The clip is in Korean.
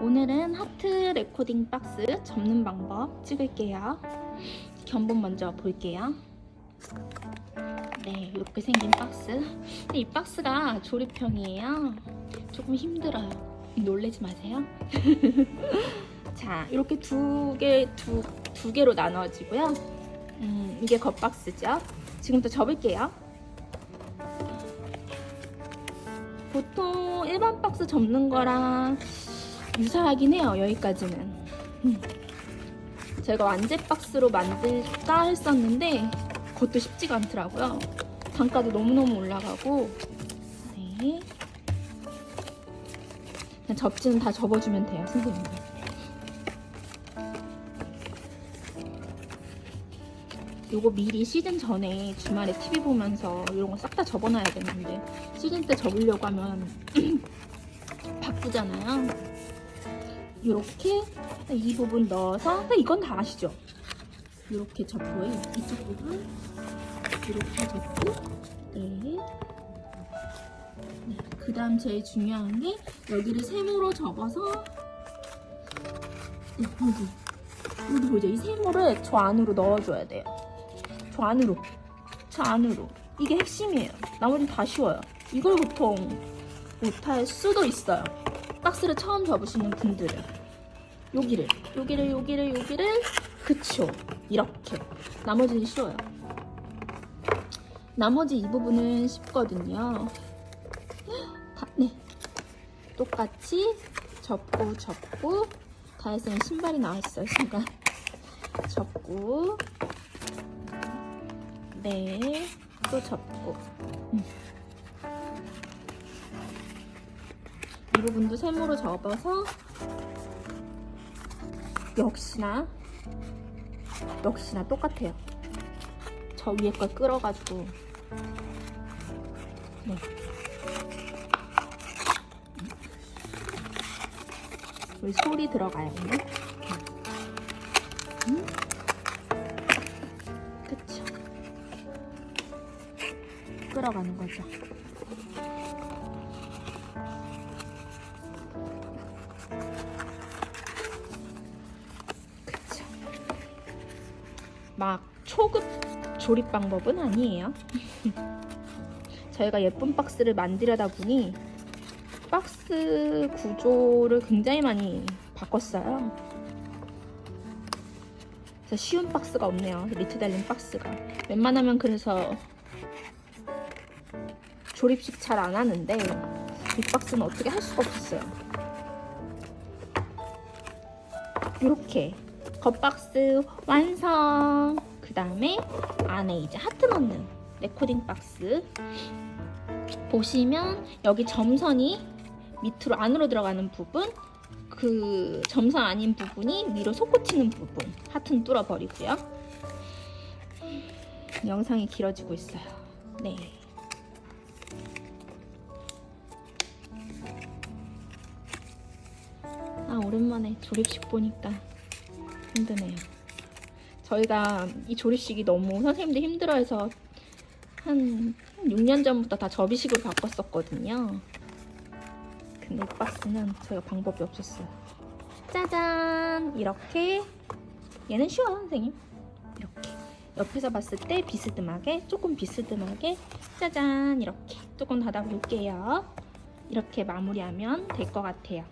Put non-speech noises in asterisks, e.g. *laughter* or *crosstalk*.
오늘은 하트 레코딩 박스 접는 방법 찍을게요. 견본 먼저 볼게요. 네, 이렇게 생긴 박스. 이 박스가 조립형이에요. 조금 힘들어요. 놀래지 마세요. *laughs* 자, 이렇게 두 개, 두, 두 개로 나눠지고요. 음, 이게 겉박스죠. 지금부터 접을게요. 보통 일반 박스 접는 거랑 유사하긴 해요. 여기까지는. 음. 제가 완제 박스로 만들까 했었는데 그것도 쉽지가 않더라고요. 단가도 너무너무 올라가고. 네. 그냥 접지는 다 접어주면 돼요, 선생님. 요거 미리 시즌 전에 주말에 TV 보면서 이런 거 싹 다 접어놔야 되는데 시즌 때 접으려고 하면 *clears throat* 바쁘잖아요. 이렇게 이 부분 넣어서 근데 이건 다 아시죠? 이렇게 접고요. 이쪽 부분 이렇게 접고 네. 네. 그 다음 제일 중요한 게 여기를 세모로 접어서 네, 여기 여기 보이죠? 이 세모를 저 안으로 넣어줘야 돼요. 저 안으로 저 안으로 이게 핵심이에요. 나머지는 다 쉬워요. 이걸 보통 못할 수도 있어요. 박스를 처음 접으시는 분들은 여기를 여기를 여기를 여기를 그쵸. 이렇게. 나머지는 쉬워요. 나머지 이 부분은 쉽거든요. 다, 네. 똑같이 접고 접고. 다혜쌤 신발이 나왔어요 순간 접고. 네. 또 접고. 음. 이 부분도 세모로 접어서 역시나 역시나 똑같아요. 저 위에 걸 끌어가지고 네. 여기 소리 들어가요. 오늘. 음? 그쵸. 끌어가는 거죠. 막 초급 조립 방법은 아니에요. *laughs* 저희가 예쁜 박스를 만들려다 보니 박스 구조를 굉장히 많이 바꿨어요. 그래서 쉬운 박스가 없네요. 리트 달린 박스가. 웬만하면 그래서 조립식 잘 안 하는데 이 박스는 어떻게 할 수가 없었어요. 이렇게 겉박스 완성. 그 다음에 안에 이제 하트 넣는 레코딩 박스. 보시면 여기 점선이 밑으로 안으로 들어가는 부분, 그 점선 아닌 부분이 위로 솟구치는 부분 하트는 뚫어버리고요. 영상이 길어지고 있어요. 네. 아 오랜만에 조립식 보니까 힘드네요. 저희가 이 조립식이 너무 선생님들 힘들어해서 한 6년 전부터 다 접이식으로 바꿨었거든요. 근데 이 박스는 저희가 방법이 없었어요. 짜잔! 이렇게 얘는 쉬워요, 선생님. 이렇게 옆에서 봤을 때 비스듬하게 조금 비스듬하게 짜잔 이렇게 조금 닫아볼게요. 이렇게 마무리하면 될 것 같아요.